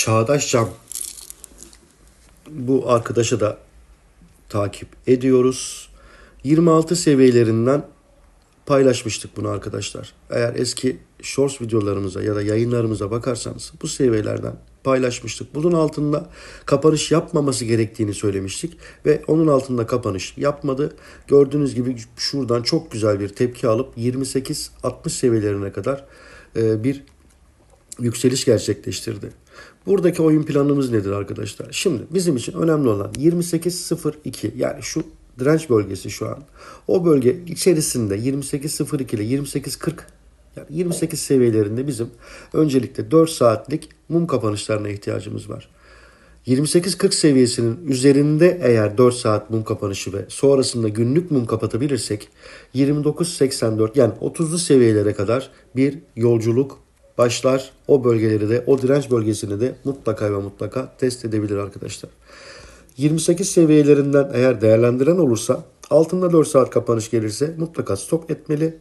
Çağdaş Can. Bu arkadaşa da takip ediyoruz. 26 seviyelerinden paylaşmıştık bunu arkadaşlar. Eğer eski shorts videolarımıza ya da yayınlarımıza bakarsanız bu seviyelerden paylaşmıştık. Bunun altında kapanış yapmaması gerektiğini söylemiştik ve onun altında kapanış yapmadı. Gördüğünüz gibi şuradan çok güzel bir tepki alıp 28-60 seviyelerine kadar e, bir yükseliş gerçekleştirdi. Buradaki oyun planımız nedir arkadaşlar? Şimdi bizim için önemli olan 28.02 yani şu direnç bölgesi şu an. O bölge içerisinde 28.02 ile 28.40 yani 28 seviyelerinde bizim öncelikle 4 saatlik mum kapanışlarına ihtiyacımız var. 28-40 seviyesinin üzerinde eğer 4 saat mum kapanışı ve sonrasında günlük mum kapatabilirsek 29-84 yani 30'lu seviyelere kadar bir yolculuk başlar. O bölgeleri de o direnç bölgesini de mutlaka ve mutlaka test edebilir arkadaşlar. 28 seviyelerinden eğer değerlendiren olursa altında 4 saat kapanış gelirse mutlaka stop etmeli.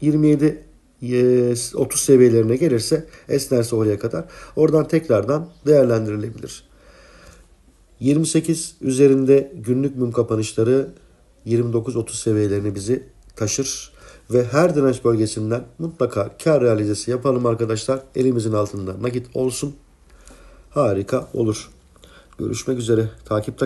27 e, 30 seviyelerine gelirse esnerse oraya kadar oradan tekrardan değerlendirilebilir. 28 üzerinde günlük mum kapanışları 29-30 seviyelerini bizi taşır ve her direnç bölgesinden mutlaka kar realizesi yapalım arkadaşlar. Elimizin altında nakit olsun. Harika olur. Görüşmek üzere. Takipte